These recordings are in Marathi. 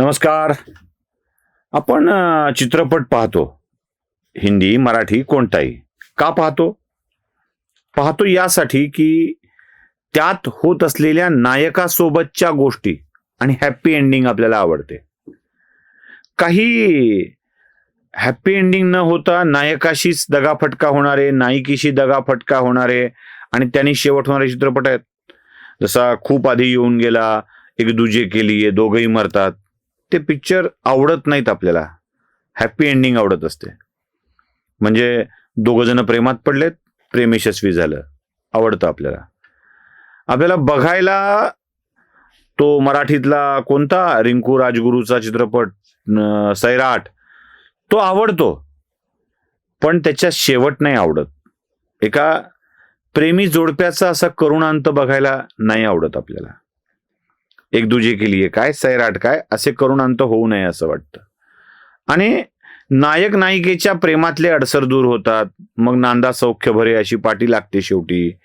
नमस्कार. आपण चित्रपट पाहतो. हिंदी मराठी कोणताही. का पाहतो? पाहतो यासाठी की त्यात होत असलेल्या नायकासोबतच्या गोष्टी आणि हॅप्पी एंडिंग आपल्याला आवडते. काही हॅप्पी एंडिंग न होता नायकाशीच दगाफटका होणारे नायिकीशी दगाफटका होणारे आणि त्यांनी शेवट होणारे चित्रपट आहेत. जसा खूप आधी येऊन गेला एक दुजे केली दोघंही मरतात. ते पिक्चर आवडत नाहीत आपल्याला. हॅप्पी एंडिंग आवडत असते. म्हणजे दोघं जण प्रेमात पडलेत प्रेम यशस्वी झालं. आवडतं आपल्याला. आपल्याला बघायला तो मराठीतला कोणता? रिंकू राजगुरूचा चित्रपट सैराट तो आवडतो. पण त्याच्या शेवट नाही आवडत. एका प्रेमी जोडप्याचा असा करुणांत बघायला नाही आवडत आपल्याला. एक दुजे केली काय सैराट काय? असे करून अंत होऊ नये असं वाटतं. आणि नायक नायिकेच्या प्रेमातले अडसर दूर होतात. मग नांदा सौख्य भरे अशी पाठी लागते शेवटी.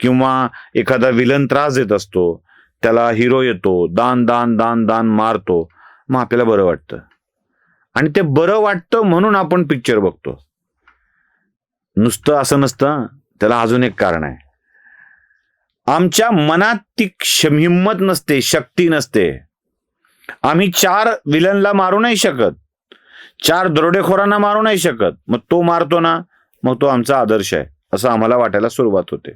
किंवा एखादा विलन त्रास देत असतो. त्याला हिरो येतो. दान दान दान दान मारतो. मग आपल्याला बरं वाटतं. आणि ते बरं वाटतं म्हणून आपण पिक्चर बघतो. नुसतं असं नसतं. त्याला अजून एक कारण आहे. आमच्या मनात ती हिंमत नसते शक्ती नसते. आम्ही चार विलनला मारू नाही शकत. चार दरोडेखोरांना मारू नाही शकत. मग तो मारतो ना मग तो आमचा आदर्श आहे असं आम्हाला वाटायला सुरुवात होते.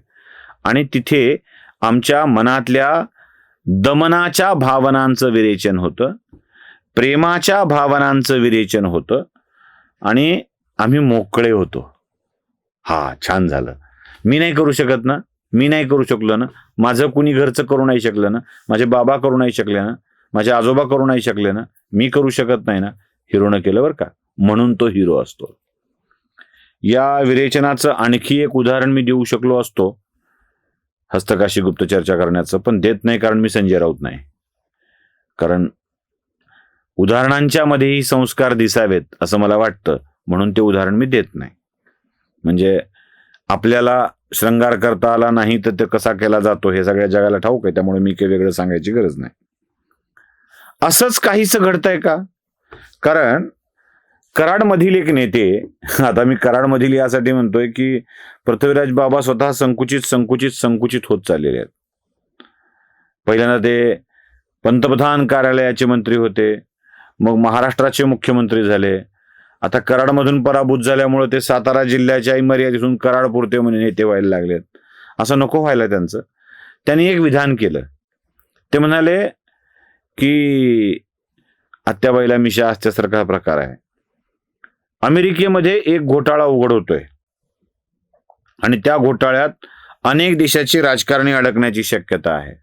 आणि तिथे आमच्या मनातल्या दमनाच्या भावनांचं विरेचन होतं प्रेमाच्या भावनांचं विरेचन होतं आणि आम्ही मोकळे होतो. हा छान झालं. मी नाही करू शकत ना? मी नाही करू शकलो ना. माझं कुणी घरचं करू नाही शकलं ना. माझे बाबा करू नाही शकले ना. माझे आजोबा करू नाही शकले ना. मी करू शकत नाही ना. हिरोनं केलं बरं का? म्हणून तो हिरो असतो. या विरेचनाचं आणखी एक उदाहरण मी देऊ शकलो असतो. हस्तकाशी गुप्त चर्चा करण्याचं पण देत नाही कारण मी संजय राऊत नाही. कारण उदाहरणांच्या मध्येही संस्कार दिसावेत असं मला वाटतं. म्हणून ते उदाहरण मी देत नाही. म्हणजे आपल्याला श्रंगार करता आला नाही तर ते कसा केला जातो हे सगळ्या जगाला ठाऊक आहे त्यामुळे मी काही वेगळं सांगायची गरज नाही. असंच काहीच घडतंय का? कारण कराडमधील एक नेते आता मी कराडमधील यासाठी म्हणतोय की पृथ्वीराज बाबा स्वतः संकुचित संकुचित संकुचित होत चाललेले आहेत. पहिल्यांदा ते पंतप्रधान कार्यालयाचे मंत्री होते मग महाराष्ट्राचे मुख्यमंत्री झाले आता कराडमधून पराभूत झाल्यामुळे ते सातारा जिल्ह्याच्याही मर्यादेतून कराड पुरते म्हणे नेते व्हायला लागलेत. असं नको व्हायला त्यांचं. त्यांनी एक विधान केलं. ते म्हणाले की आत्याबाईला मिशा असल्यासारखा प्रकार आहे. अमेरिकेमध्ये एक घोटाळा उघड होतोय आणि त्या घोटाळ्यात अनेक देशाची राजकारणी अडकण्याची शक्यता आहे.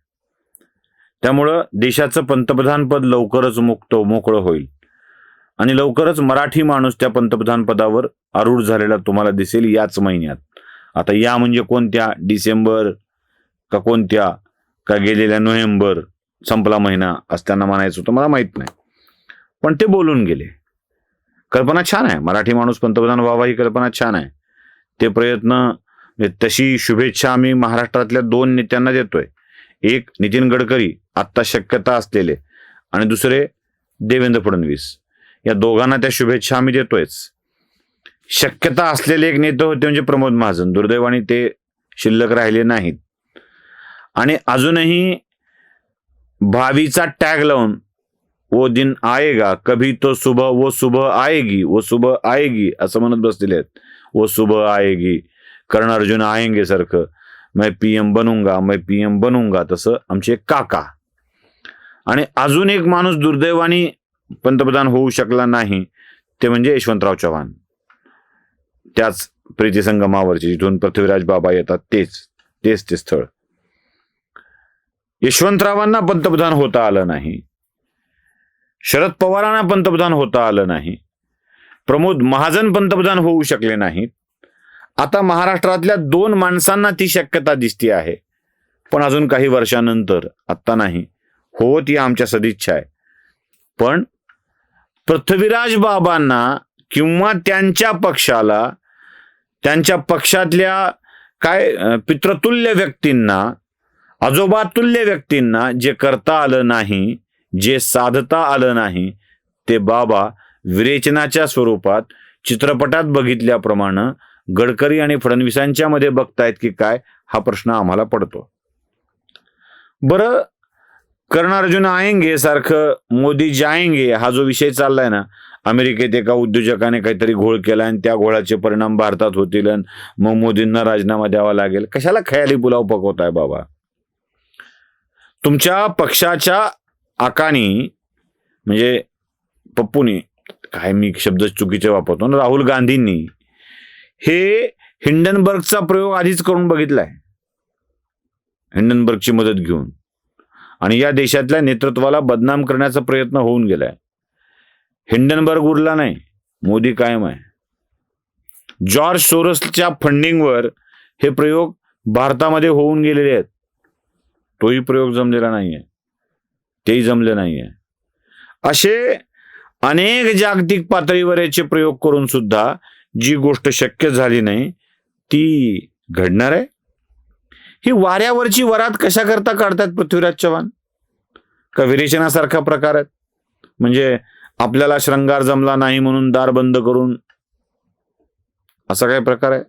त्यामुळं देशाचं पंतप्रधान पद लवकरच मुक्त मोकळं होईल. आणि लवकरच मराठी माणूस त्या पंतप्रधान पदावर आरूढ झालेला तुम्हाला दिसेल याच महिन्यात. आता या म्हणजे कोणत्या? डिसेंबर का कोणत्या? का गेलेल्या नोव्हेंबर? संपला महिना असताना म्हणायचं होतं मला माहीत नाही. पण ते बोलून गेले. कल्पना छान आहे. मराठी माणूस पंतप्रधान व्हावा ही कल्पना छान आहे. ते प्रयत्न तशी शुभेच्छा आम्ही महाराष्ट्रातल्या दोन नेत्यांना देतोय. एक नितीन गडकरी आत्ता शक्यता असलेले. आणि दुसरे देवेंद्र फडणवीस. या दोघांना त्या शुभेच्छा आम्ही देतोयच. शक्यता असलेले एक नेते होते म्हणजे प्रमोद महाजन. दुर्दैवाने ते शिल्लक राहिले नाहीत. आणि अजूनही भावीचा टॅग लावून वो दिन आएगा कभी तो सुबह वो सुबह आएगी वो सुबह आएगी असं म्हणत बसलेले आहेत. वो सुबह आएगी कर्ण अर्जुन आएंगे सारखं. मैं पी एम बनूंगा मैं पी एम बनूंगा तसं आमचे काका. आणि अजून एक माणूस दुर्दैवानी पंतप्रधान होऊ शकला नाही ते म्हणजे यशवंतराव चव्हाण. त्याच प्रीती संगमावरची जिथून पृथ्वीराज बाबा येतात तेच तेच ते स्थळ. यशवंतरावांना पंतप्रधान होता आलं नाही. शरद पवारांना पंतप्रधान होता आलं नाही. प्रमोद महाजन पंतप्रधान होऊ शकले नाहीत. आता महाराष्ट्रातल्या दोन माणसांना ती शक्यता दिसती आहे. पण अजून काही वर्षानंतर आत्ता नाही. हो ती आमच्या सदिच्छा आहे. पण पृथ्वीराज बाबांना किंवा त्यांच्या पक्षाला त्यांच्या पक्षातल्या काय पितृतुल्य व्यक्तींना आजोबातुल्य व्यक्तींना जे करता आलं नाही जे साधता आलं नाही ते बाबा विरेचनाच्या स्वरूपात चित्रपटात बघितल्याप्रमाणे गडकरी आणि फडणवीसांच्या मध्ये बघतायत की काय हा प्रश्न आम्हाला पडतो. बरं कर्ण अर्जुन आएंगे सारखं मोदी जाएंगे हा जो विषय चाललाय ना अमेरिकेत एका उद्योजकाने काहीतरी घोळ केला आणि त्या घोळाचे परिणाम भारतात होतील आणि मग मोदींना राजीनामा द्यावा लागेल. कशाला खयाली पुलाव पकवताय बाबा? तुमच्या पक्षाच्या आकानी म्हणजे पप्पूनी काय मी शब्द चुकीचे वापरतो ना राहुल गांधींनी हे हिंडनबर्गचा प्रयोग आधीच करून बघितलाय. हिंडनबर्गची मदत घेऊन. आणि या देशातल्या नेतृत्वाला बदनाम करण्याचा प्रयत्न होऊन गेलाय. हिंडनबर्ग उरला नाही. मोदी कायम आहे. जॉर्ज सोरसच्या फंडिंगवर हे प्रयोग भारतामध्ये होऊन गेलेले आहेत. तोही प्रयोग जमलेला नाहीये. तेही जमले नाहीये. असे अनेक जागतिक पातळीवर याचे प्रयोग करून सुद्धा जी गोष्ट शक्य झाली नाही ती घडणार आहे. ही वाऱ्यावरची वरात कशा करता काढतात पृथ्वीराज चव्हाण? का विरेचनासारखा प्रकार आहेत. म्हणजे आपल्याला श्रंगार जमला नाही म्हणून दार बंद करून असा काय प्रकार आहे?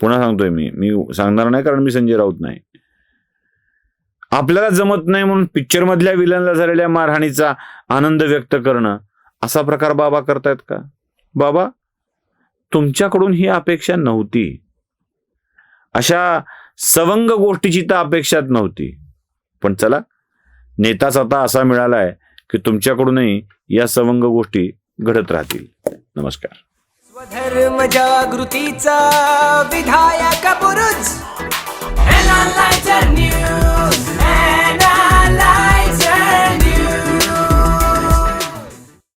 पुन्हा सांगतोय मी. मी सांगणार नाही कारण मी संजय राऊत नाही. आपल्याला जमत नाही म्हणून पिक्चर मधल्या विलनला झालेल्या मारहाणीचा आनंद व्यक्त करणं असा प्रकार बाबा करतायत का? बाबा तुमच्याकडून ही अपेक्षा नव्हती. अशा सवंग गोष्टीची तर अपेक्षाच नव्हती. पण चला नेताच आता असा मिळालाय की तुमच्याकडूनही या सवंग गोष्टी घडत राहतील. नमस्कार. स्वधर्म जागृतीचा विधायक पुरुष.